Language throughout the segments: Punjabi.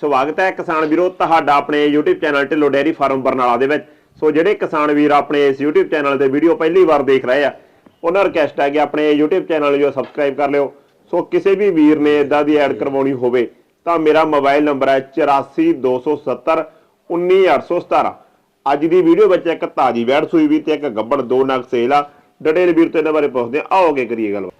ਸਵਾਗਤ ਹੈ ਕਿਸਾਨ ਵੀਰੋ ਤੁਹਾਡਾ ਆਪਣੇ YouTube channel Dhillon dairy farm Barnala ਦੇ ਵਿੱਚ। ਸੋ ਜਿਹੜੇ ਕਿਸਾਨ ਵੀਰ ਆਪਣੇ ਇਸ YouTube ਚੈਨਲ ਤੇ ਵੀਡੀਓ ਪਹਿਲੀ ਵਾਰ ਦੇਖ ਰਹੇ ਆ, ਉਹਨਾਂ ਨੂੰ ਰਿਕਵੈਸਟ ਹੈ ਕਿ ਆਪਣੇ YouTube ਚੈਨਲ ਜੋ ਸਬਸਕ੍ਰਾਈਬ ਕਰ ਲਿਓ। ਸੋ ਕਿਸੇ ਵੀ ਵੀਰ ਨੇ ਇਦਾਂ ਦੀ ਐਡ ਕਰਵਾਉਣੀ ਹੋਵੇ ਤਾਂ ਮੇਰਾ ਮੋਬਾਈਲ ਨੰਬਰ ਹੈ 84270 19817 ਅੱਜ ਦੀ ਵੀਡੀਓ ਵਿੱਚ ਇੱਕ ਤਾਜੀ ਵੈੜ ਸੂਈ ਵੀ ਤੇ ਇੱਕ ਗੱਬੜ ਦੋ ਨਗ ਸੇਲ ਆ। ਡਟੇਲ ਵੀਰ ਤੋਂ ਇਹਨਾਂ ਬਾਰੇ ਪੁੱਛਦੇ ਆ ਆਓਗੇ ਕਰੀਏ ਗੱਲ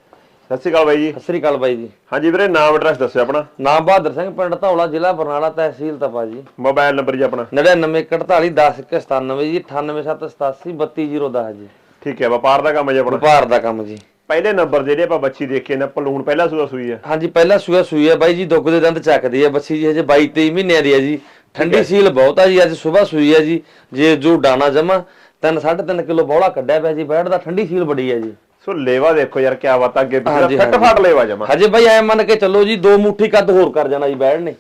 ਸਤਿ ਸ਼੍ਰੀ ਅਕਾਲ ਬਾਈ ਜੀ। ਸਤਿ ਸ੍ਰੀ ਅਕਾਲ ਬਾਈ ਜੀ। ਹਾਂਜੀ ਵੀਰੇ ਨਾਮ ਐਡਰੈਸ ਦੱਸਿਓ ਆਪਣਾ। ਨਾਮ ਬਹਾਦਰ ਸਿੰਘ ਪਿੰਡ ਧੌਲਾ ਜ਼ਿਲ੍ਹਾ ਬਰਨਾਲਾ ਤਹਿਸੀਲ ਤਪਾ ਜੀ ਮੋਬਾਈਲ ਨੰਬਰ ਜੀ ਆਪਣਾ। 99481097 ਜੀ 9878832010 ਜੀ। ਠੀਕ ਹੈ ਵਪਾਰ ਦਾ ਕੰਮ ਹੈ ਜੀ ਆਪਣਾ। ਵਪਾਰ ਦਾ ਕੰਮ ਜੀ। ਪਹਿਲੇ ਨੰਬਰ ਜਿਹੜੇ ਆਪਾਂ ਬੱਚੀ ਦੇਖੇ ਨੇ ਪਲੂਣ ਪਹਿਲਾ ਸੂਆ ਸੂਈ ਹੈ। ਹਾਂਜੀ ਪਹਿਲਾ ਸੂਆ ਸੂਈ ਹੈ ਬਾਈ ਜੀ ਦੁੱਗ ਦੇ ਦੰਦ ਚੱਕਦੀ ਹੈ ਬੱਚੀ ਜੀ ਹਜੇ 22 23 ਮਹੀਨਿਆਂ ਦੀ ਹੈ ਜੀ। ਠੰਡੀ ਸੀਲ ਬਹੁਤ ਆ ਜੀ ਅੱਜ ਸਵੇਰ ਸੂਈ ਹੈ ਜੀ। ਜੇ ਜੋ ਡਾਣਾ ਜਮਾ 3 3.5 ਕਿਲੋ ਬੋਲਾ ਕੱਢਿਆ ਪਿਆ ਜੀ ਬੈਠ ਦਾ ਠੰਡੀ ਸੀਲ ਬੜੀ ਹੈ ਜੀ। ਸੋ ਲੇਵਾ ਦੇਖੋ ਯਾਰ ਕਿਆ ਬਾਤ ਆ, ਅੱਗੇ ਹਾਂਜੀ, ਫਟ ਹਾਂਜੀ। ਫਟ ਲੇਵਾ ਜਮਾ। ਹਜੇ ਬਾਈ ਐ ਮੰਨ ਕੇ ਚੱਲੋ ਜੀ ਦੋ ਮੁੱਠੀ ਕੱਦ ਹੋਰ ਕਰ ਜਾਣਾ ਜੀ ਬੈਠ ਨੇ।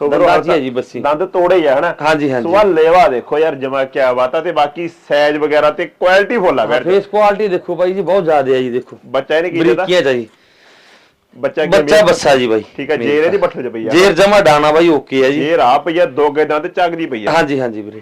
ਦੰਦਾਂ 'ਚ ਹੀ ਹੈ ਜੀ ਬੱਸੀ? ਦੰਦ ਤੋੜੇ ਆ ਹਨਾ? ਹਾਂਜੀ ਹਾਂਜੀ। ਸੋ ਆ ਲੇਵਾ ਦੇਖੋ ਯਾਰ ਜਮਾ ਕਿਆ ਬਾਤ ਆ ਤੇ ਬਾਕੀ ਸਾਈਜ਼ ਵਗੈਰਾ ਤੇ ਕੁਆਲਿਟੀ ਫੁੱਲ ਆ ਬੈਠ ਫੇਸ ਕੁਆਲਿਟੀ ਦੇਖੋ ਬਾਈ ਜੀ ਬਹੁਤ ਜ਼ਿਆਦਾ ਹੈ ਜੀ ਦੇਖੋ। ਬੱਚਾ ਇਹਨੇ ਕੀ ਦਿੱਤਾ ਬਰੀਕੀਆਂ ਚ ਜੀ। ਬੱਚਾ ਕੀ ਬੱਚਾ ਬੱਸਾ ਜੀ ਬਾਈ ਠੀਕ ਹੈ ਜੇਰ ਇਹਦੀ ਬੱਠਲ ਚ ਪਈ ਆ। ਜੇਰ ਜਮਾ ਡਾਣਾ ਬਾਈ ਓਕੇ ਹੈ ਜੀ। ਜੇਰ ਆ ਪਈ ਆ ਦੋਗੇ ਦੰਦ ਚੱਕਦੀ ਪਈ ਆ। ਹਾਂਜੀ ਹਾਂਜੀ ਵੀਰੇ।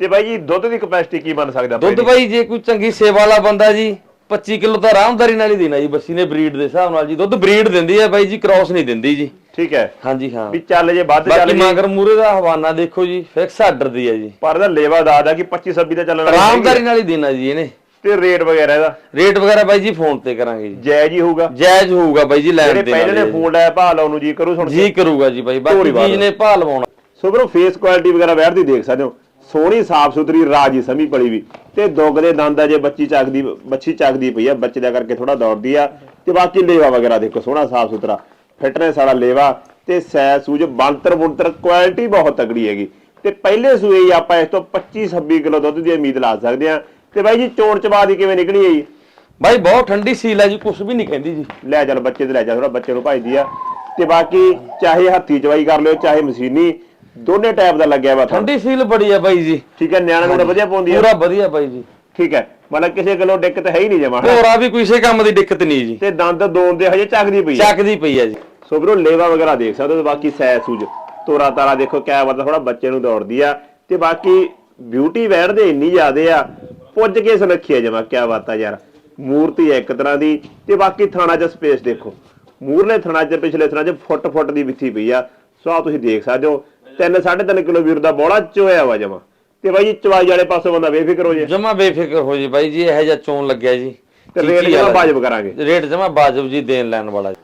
ਤੇ ਬਾਈ ਜੀ ਦੁੱਧ ਦੀ ਕਪੈਸਿਟੀ ਕੀ ਬਣ ਸਕਦਾ ਦੁੱਧ? ਬਾਈ ਜੇ ਕੋਈ ਚੰਗੀ ਸੇਵਾ ਵਾਲਾ ਬੰਦਾ ਜੀ 25 ਕਿਲੋ ਤਾਂ ਆਰਾਮਦਾਰੀ ਨਾਲ ਹੀ ਦੇਣਾ ਜੀ ਬੱਸੀ ਨੇ ਬਰੀਡ ਦੇ ਹਿਸਾਬ ਨਾਲ ਜੀ। ਦੁੱਧ ਬਰੀਡ ਦਿੰਦੀ ਹੈ ਬਾਈ ਜੀ ਕ੍ਰਾਸ ਨਹੀਂ ਦਿੰਦੀ ਜੀ। ਠੀਕ ਹੈ। ਹਾਂਜੀ ਹਾਂ। ਵੀ ਚੱਲ ਜੇ ਵੱਧ ਚੱਲ ਬਾਕੀ ਜੇ ਮਗਰ ਮੂਰੇ ਦਾ ਹਵਾਨਾ ਦੇਖੋ ਜੀ ਫਿਕਸ ਆਰਡਰ ਦੀ ਹੈ ਜੀ। ਪਰ ਇਹਦਾ ਲੇਵਾ ਦਾਦ ਆ ਕਿ 25 26 ਦਾ ਚੱਲਣ ਆਰਾਮਦਾਰੀ ਨਾਲ ਹੀ ਦੇਣਾ ਜੀ ਇਹਨੇ। ਤੇ ਰੇਟ ਵਗੈਰਾ ਇਹਦਾ? ਰੇਟ ਵਗੈਰਾ ਬਾਈ ਜੀ ਫੋਨ ਤੇ ਕਰਾਂਗੇ ਜੀ। ਜਾਇਜ਼ ਹੀ ਹੋਊਗਾ। ਜਾਇਜ਼ ਹੋਊਗਾ ਬਾਈ ਜੀ ਲੈਣ ਜਿਹੜੇ ਦੇ ਪਹਿਲੇ ਨੇ ਫੋਨ ਲਾਇਆ ਭਾਅ ਲਾਉਣ ਨੂੰ ਜੀ ਕਰੂ ਸੁਣ ਜੀ ਕਰੂਗਾ ਜੀ ਬਾਈ ਬਾਕੀ ਚੀਜ਼ ਨੇ ਭਾਅ ਲਵਾਉਣਾ। ਸੋ ਬਰੋ ਫੇਸ ਕੁਆਲਿਟੀ ਵਗੈਰਾ ਬੈਠ ਦੀ ਦੇਖ ਸਕਦੇ ਹੋ। ਸੋਹਣੀ ਸਾਫ਼ ਸੁਥਰੀ ਰਾਜੀ ਸਮੀ ਪਲੀ ਵੀ। ਤੇ ਦੁੱਗ ਦੇ ਦੰਦ ਆ ਜੇ ਬੱਚੀ ਚੱਕਦੀ ਬੱਚੀ ਚੱਕਦੀ ਪਈ ਆ ਬੱਚੇ ਦਾ ਕਰਕੇ ਥੋੜਾ ਦੌੜਦੀ ਆ। ਤੇ ਬਾਕੀ ਲੇਵਾ ਵਗੈਰਾ ਦੇਖੋ ਸੋਹਣਾ ਸਾਫ਼ ਸੁਥਰਾ। ਫਿਟਨੈਸ ਵਾਲਾ ਲੇਵਾ ਤੇ ਸੈ ਸੂਜ ਬੰਤਰ ਬੁੰਤਰ ਕੁਆਲਿਟੀ ਬਹੁਤ ਤਗੜੀ ਹੈਗੀ। ਤੇ ਪਹਿਲੇ ਸੂਏ ਹੀ ਆਪਾਂ ਇਸ ਤੋਂ 25 26 ਕਿਲੋ ਦੁੱਧ ਦੀ ਉਮੀਦ ਲਾ ਸਕਦੇ ਆ। ਤੇ ਬਾਈ ਜੀ ਚੋਣ ਚਬਾ ਦੀ ਕਿਵੇਂ ਨਿਕਲੀ ਹੈ ਜੀ? ਬਾਈ ਬਹੁਤ ਠੰਡੀ ਸੀਲ ਹੈ ਜੀ ਕੁਝ ਵੀ ਨਹੀਂ ਕਹਿੰਦੀ ਜੀ। ਲੈ ਚੱਲ ਬੱਚੇ ਤੇ ਲੈ ਜਾ ਥੋੜਾ ਬੱਚੇ ਨੂੰ ਭਾਈਦੀ ਆ। ਤੇ ਬਾਕੀ ਚਾਹੇ ਹੱਥੀ ਚਵਾਈ ਕਰ ਲਿਓ ਚਾਹੇ ਮਸ਼ੀਨੀ ਦੋਨੇ ਟਾਈਪ ਦਾ ਲੱਗਿਆ ਵਾ ਤੁਹਾਨੂੰ? ਠੰਡੀ ਸੀਲ ਬੜੀ ਹੈ ਬਾਈ ਜੀ। ਠੀਕ ਹੈ ਨਿਆਣਾ ਨੂੰ ਵਧੀਆ ਪਾਉਂਦੀ ਆ। ਪੂਰਾ ਵਧੀਆ ਬਾਈ ਜੀ। ਠੀਕ ਹੈ ਮਤਲਬ ਕਿਸੇ ਗੱਲੋਂ ਦਿੱਕਤ ਹੈ ਹੀ ਨਹੀਂ ਜਮਾ ਹੋਰਾ ਵੀ ਕਿਸੇ ਕੰਮ ਦੀ ਦਿੱਕਤ ਨਹੀਂ ਜੀ। ਤੇ ਦੰਦ ਦੋਨ ਦੇ ਹਜੇ ਚੱਕਦੀ ਪਈ ਆ। ਚੱਕਦੀ ਪਈ ਹੈ ਜੀ। ਸੋ ਵੀਰੋ ਲੇਵਾ ਵਗੈਰਾ ਦੇਖ ਸਕਦੇ ਹੋ ਤੇ ਬਾਕੀ ਸੈ ਸੂਜ ਤੋਰਾ ਤਾਰਾ ਦੇਖੋ ਕਿਆ ਮਤਲਬ ਥੋੜਾ ਬੱਚੇ ਨੂੰ ਦੌੜਦੀ ਆ। ਤੇ ਬਾਕੀ ਬਿਊਟੀ ਵੈਣ ਦੇ ਇੰਨੀ ਜ਼ਿਆਦੇ ਆ ਪੁੱਜ ਕੇ ਸੁਨੱਖੀ ਆ ਜਮਾ ਕਿਆ ਬਾਤ ਆ ਯਾਰ। ਮੂਰਤੀ ਹੈ ਇੱਕ ਤਰ੍ਹਾਂ ਦੀ ਤੇ ਬਾਕੀ ਥਾਣਾ 'ਚ ਸਪੇਸ ਦੇਖੋ। ਮੂਰਲੇ ਥਾਣਾ 'ਚ ਪਿਛਲੇ ਥਾਣਾ 'ਚ ਫੁੱਟ ਫੁੱਟ ਦੀ ਵਿੱਥੀ ਪਈ ਆ। ਸੋ ਆ ਤੁਸੀਂ ਦੇਖ ਸਕਦੇ ਹੋ 3 3.5 ਕਿਲੋ ਵੀਰ ਦਾ ਬੋਲਾ ਚੋਇਆ ਵਾ ਜਮਾ। ਤੇ ਬਾਈ ਜੀ ਚਵਾਈ ਵਾਲੇ ਪਾਸੋਂ ਬੰਦਾ ਬੇਫਿਕਰ ਹੋ ਜੇ। ਜਮਾ ਬੇਫਿਕਰ ਹੋ ਜੀ ਬਾਈ ਜੀ ਇਹੋ ਜਿਹਾ ਚੋਣ ਲੱਗਿਆ ਜੀ। ਤੇ ਰੇਟ ਜਮਾ ਵਾਜਬ ਕਰਾਂਗੇ। ਜੀ। ਰੇਟ ਜਮਾ ਬਾਜਬ ਜੀ ਦੇਣ ਲੈਣ ਵਾਲਾ। ਜੀ।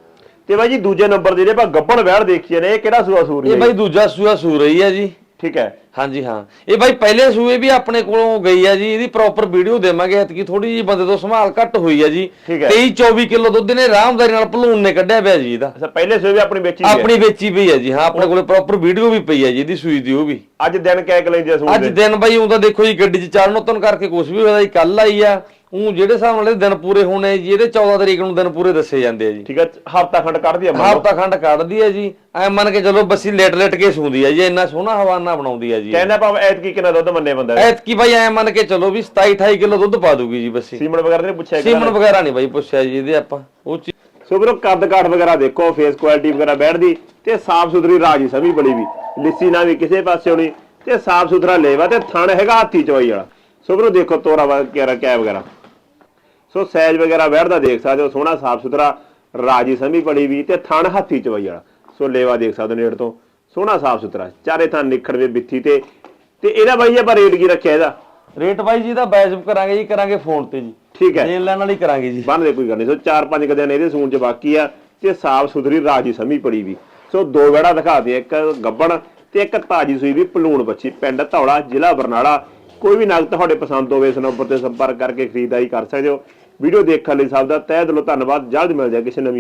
ਤੇ ਬਾਈ ਜੀ ਦੂਜੇ ਨੰਬਰ ਦੇ ਜਿਹੜੇ ਆਪਾਂ ਗੱਬਣ ਵੈੜ ਦੇਖੀਏ ਨੇ ਇਹ ਕਿਹੜਾ ਸੂਆ ਸੂਰੀ ਇਹ ਹੈ ਬਾਈ ਦੂਜਾ ਸੂਆ ਸੂ ਰਹੀ ਹੈ ਜੀ। ਠੀਕ ਹੈ। ਹਾਂਜੀ ਹਾਂ। ਇਹ ਬਾਈ ਪਹਿਲੇ ਸੂਏ ਵੀ ਆਪਣੇ ਕੋਲੋਂ ਗਈ ਹੈ ਜੀ ਇਹਦੀ ਪ੍ਰੋਪਰ ਵੀਡੀਓ ਦੇਵਾਂਗੇ ਹਤਕੀ ਥੋੜੀ ਜੀ ਬੰਦੇ ਤੋਂ ਸੰਭਾਲ ਘੱਟ ਹੋਈ ਹੈ ਜੀ। ਠੀਕ ਹੈ। 23 24 ਕਿਲੋ ਦੁੱਧ ਨੇ ਆਰਾਮਦਾਰੀ ਨਾਲ ਭਲੂਨ ਨੇ ਕੱਢਿਆ ਪਿਆ ਜੀ ਇਹਦਾ। ਅੱਛਾ ਪਹਿਲੇ ਸੂਏ ਵੀ ਆਪਣੀ ਵੇਚੀ ਹੈ। ਆਪਣੀ ਵੇਚੀ ਪਈ ਹੈ ਜੀ ਹਾਂ ਆਪਣੇ ਕੋਲੇ ਪ੍ਰੋਪਰ ਵੀਡੀਓ ਵੀ ਪਈ ਹੈ ਜੀ ਇਹਦੀ ਸੂਈ ਦੀ ਉਹ ਵੀ। ਅੱਜ ਦਿਨ ਕਹਿ ਕੇ ਲੈਂਦੇ ਸੂਏ ਅੱਜ ਦਿਨ ਬਾਈ ਉਹ ਤਾਂ ਦੇਖੋ ਜੀ ਗੱਡੀ 'ਚ ਚੜਨ ਉਤਰਨ ਕਰਕੇ ਕੁਝ ਵੀ ਹੋਇਆ ਜੀ ਕੱਲ ਆਈ ਆ। ਉਹ ਜਿਹੜੇ ਹਿਸਾਬ ਨਾਲ ਇਹ ਦਿਨ ਪੂਰੇ ਹੋਣੇ ਜੀ ਇਹਦੇ 14 ਤਰੀਕ ਨੂੰ ਦਿਨ ਪੂਰੇ ਦੱਸੇ ਜਾਂਦੇ ਆ ਜੀ। ਠੀਕ ਹੈ ਹਫਤਾ ਖੰਡ ਕੱਢਦੀ ਆ ਮੰਨ ਲਓ। ਹਫ਼ਤਾ ਖੰਡ ਕੱਢਦੀ ਹੈ ਜੀ। ਐ ਮੰਨ ਕੇ ਚਲੋ ਬੱਸੀ ਲੇਟ ਲੇਟ ਕੇ ਸੂੰਦੀ ਹੈ ਜੀ ਇੰਨਾ ਸੋਹਣਾ ਹਵਾਨਾ ਬਣਾਉਂਦੀ ਹੈ ਜੀ। ਕਹਿੰਦਾ ਭਾਵੇਂ ਐਤਕੀ ਕਿੰਨਾ ਦੁੱਧ ਮੰਨੇ ਬੰਦਾ ਐਤਕੀ ਬਾਈ ਐ ਮੰਨ ਕੇ ਚਲੋ ਵੀ 27 28 ਕਿਲੋ ਦੁੱਧ ਪਾ ਦੂਗੀ ਜੀ ਬੱਸੀ। ਸੀਮਨ ਵਗੈਰਾ ਨੇ ਪੁੱਛਿਆ ਕਿ ਸੀਮਨ ਵਗੈਰਾ ਨਹੀਂ ਬਾਈ ਪੁੱਛਿਆ ਜੀ ਇਹਦੇ ਆਪਾਂ ਉਹ ਸੋ ਵੀਰੋ ਕੱਦ ਕਾਠ ਵਗੈਰਾ ਦੇਖੋ ਫੇਸ ਕੁਆਲਿਟੀ ਵਗੈਰਾ ਬੈਠਦੀ ਤੇ ਸਾਫ਼ ਸੁਥਰੀ ਰਾਜੀ ਸਮੀ ਬੜੀ ਵੀ। ਲਿੱਸੀ ਨਾ ਵੀ ਕਿਸੇ ਪਾਸੇ ਹੋਣੀ ਤੇ ਸਾਫ਼ ਸੁਥਰਾ ਲੇਵਾ ਤੇ ਥਣ ਹੈਗਾ ਹਾਥੀ ਚਵਾਈ ਵਾਲਾ। ਸੋ ਵੀਰੋ ਦੇਖੋ ਤੋਰਾ ਵਗੈਰਾ ਕਿਆ ਵਗੈਰਾ। ਸੋ ਸਾਈਜ਼ ਵਗੈਰਾ ਬੈਠਦਾ ਦੇਖ ਸਕਦੇ ਹੋ ਸੋਹਣਾ ਸਾਫ਼ ਸੁਥਰਾ ਰਾਜੀ ਸਮੀ ਬੜੀ ਵੀ ਤੇ ਥਣ ਹਾਥੀ ਚਵਾਈ ਵਾਲਾ। ਸੋ ਲੇਵਾ ਦੇਖ ਸਕਦੇ ਹੋ ਨੇੜ ਤੋਂ ਸੋਹਣਾ ਸਾਫ਼ ਸੁਥਰਾ ਚਾਰੇ ਥਣ ਨਿਖੜਵੇ ਬਿੱਥੀ ਤੇ ਤੇ ਇਹਦਾ ਬਾਈ ਆਪਾਂ ਰੇਟ ਕੀ ਰੱਖਿਆ ਇਹਦਾ? ਰੇਟ ਬਾਈ ਜੀ ਦਾ ਬੈਜਬ ਕਰਾਂਗੇ ਜੀ ਕਰਾਂਗੇ ਫੋਨ ਤੇ ਜੀ। ਠੀਕ ਹੈ। ਦੇਣ ਲੈਣ ਵਾਲੀ ਕਰਾਂਗੇ ਜੀ। ਬੰਨ ਦੇ ਕੋਈ ਗੱਲ ਨਹੀਂ ਸੋ ਚਾਰ ਪੰਜ ਕਦਿਆਂ ਨੇ ਇਹਦੇ ਸੂਣ ਚ ਬਾਕੀ ਆ ਤੇ ਸਾਫ਼ ਸੁਥਰੀ ਰਾਜੀ ਸਮੀ ਪੜੀ ਵੀ। ਸੋ ਦੋ ਵੇੜਾ ਦਿਖਾ ਦੇ ਇੱਕ ਗੱਬਣ ਤੇ ਇੱਕ ਤਾਜੀ ਸੂਈ ਵੀ ਪਲੂਣ ਬੱਚੀ ਪਿੰਡ ਧੌਲਾ ਜ਼ਿਲ੍ਹਾ ਬਰਨਾਲਾ। ਕੋਈ ਵੀ ਨਾਗ ਤੁਹਾਡੇ ਪਸੰਦ ਹੋਵੇ, ਇਸ ਨੰਬਰ ਤੇ ਸੰਪਰਕ ਕਰਕੇ ਖਰੀਦਦਾਰੀ ਕਰ ਸਕਦੇ ਹੋ। ਵੀਡੀਓ ਦੇਖਣ ਲਈ ਸਭ ਦਾ ਤਹਿ ਦਿਲੋਂ ਧੰਨਵਾਦ। ਜਲਦ ਮਿਲ ਜਾਏ ਕਿਸੇ ਨਵੀਂ